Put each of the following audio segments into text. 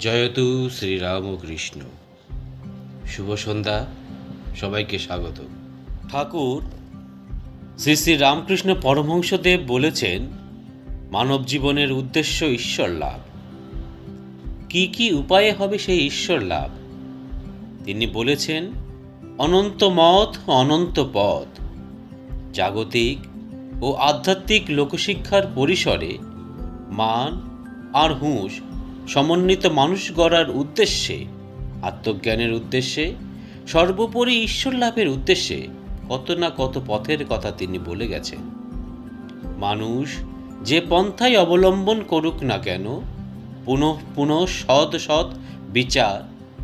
জয়তু শ্রীরাম কৃষ্ণ শুভ সন্ধ্যা, সবাইকে স্বাগত। ঠাকুর, শ্রী শ্রী রামকৃষ্ণ পরমহংসদেব বলেছেন, মানব জীবনের উদ্দেশ্য ঈশ্বর লাভ। কি কি উপায়ে হবে সেই ঈশ্বর লাভ? তিনি বলেছেন, অনন্ত মত, অনন্ত পথ। জাগতিক ও আধ্যাত্মিক লোকশিক্ষার পরিসরে মান আর হুঁশ সমন্বিত মানুষ গড়ার উদ্দেশ্যে, আত্মজ্ঞানের উদ্দেশ্যে, সর্বোপরি ঈশ্বর লাভের উদ্দেশ্যে কত না কত পথের কথা তিনি বলে গেছেন। মানুষ যে পন্থাই অবলম্বন করুক না কেন, পুনঃ পুনঃ সৎ সৎ বিচার,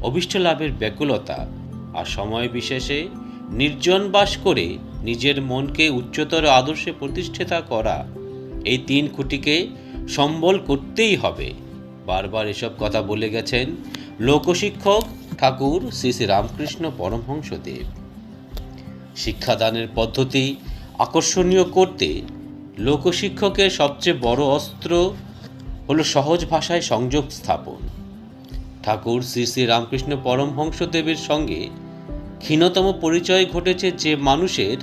অভিষ্ট লাভের ব্যাকুলতা আর সময় বিশেষে নির্জন বাস করে নিজের মনকে উচ্চতর আদর্শে প্রতিষ্ঠিতা করা, এই তিন খুঁটিকে সম্বল করতেই হবে। বারবার এসব কথা বলে গেছেন লোকশিক্ষক ঠাকুর শ্রী শ্রী রামকৃষ্ণ পরমহংসদেব। শিক্ষাদানের পদ্ধতি আকর্ষণীয় করতে লোকশিক্ষকের সবচেয়ে বড় অস্ত্র হলো সহজ ভাষায় সংযোগ স্থাপন। ঠাকুর শ্রী শ্রী রামকৃষ্ণ পরমহংসদেবের সঙ্গে ক্ষীণতম পরিচয় ঘটেছে যে মানুষের,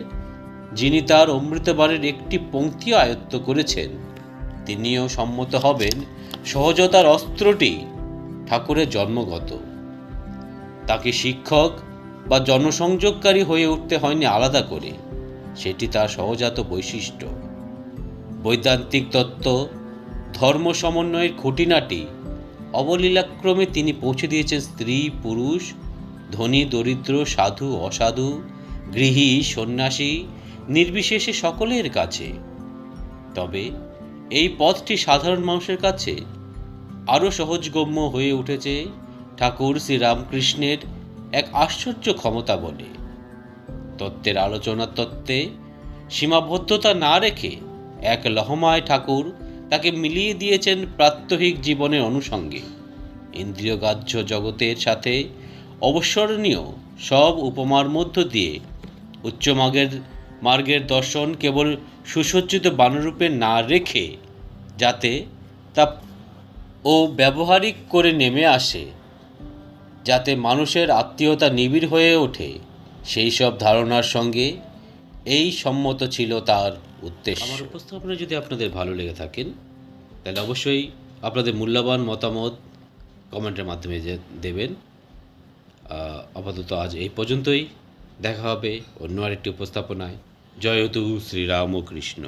যিনি তার অমৃতবারের একটি পঙ্ক্তি আয়ত্ত করেছেন, তিনিও সম্মত হবেন সহজতার অস্ত্রটি ঠাকুরের জন্মগত। তাকে শিক্ষক বা জনসংযোগকারী হয়ে উঠতে হয়নি আলাদা করে। সেটি তার সহজাত বৈশিষ্ট্য। বৈদান্তিক তত্ত্ব ধর্ম সমন্বয়ের খুঁটিনাটি অবলীলাক্রমে তিনি পৌঁছে দিয়েছেন স্ত্রী, পুরুষ, ধনী, দরিদ্র, সাধু, অসাধু, গৃহী, সন্ন্যাসী, নির্বিশেষে সকলের কাছে। তবে এই পথটি সাধারণ মানুষের কাছে আরও সহজগম্য হয়ে উঠেছে ঠাকুর শ্রীরামকৃষ্ণের এক আশ্চর্য ক্ষমতা বলে। তত্ত্বের আলোচনা তত্ত্বে সীমাবদ্ধতা না রেখে এক লহমায় ঠাকুর তাকে মিলিয়ে দিয়েছেন প্রাত্যহিক জীবনের অনুষঙ্গে ইন্দ্রিয়গ্রাহ্য জগতের সাথে অবসরণীয় সব উপমার মধ্য দিয়ে উচ্চমার্গের মার্গের দর্শন কেবল সুসজ্জিত বানরূপে না রেখে যাতে তা ও ব্যবহারিক করে নেমে আসে, যাতে মানুষের আত্মীয়তা নিবিড় হয়ে ওঠে। সেই সব ধারণার সঙ্গে এই সম্মত ছিল তার উদ্দেশ্য। আমার উপস্থাপনা যদি আপনাদের ভালো লেগে থাকেন, তাহলে অবশ্যই আপনাদের মূল্যবান মতামত কমেন্টের মাধ্যমে দেবেন। আপাতত আজ এই পর্যন্তই। দেখা হবে অন্য আরেকটি উপস্থাপনায়। জয়তু শ্রীরাম কৃষ্ণ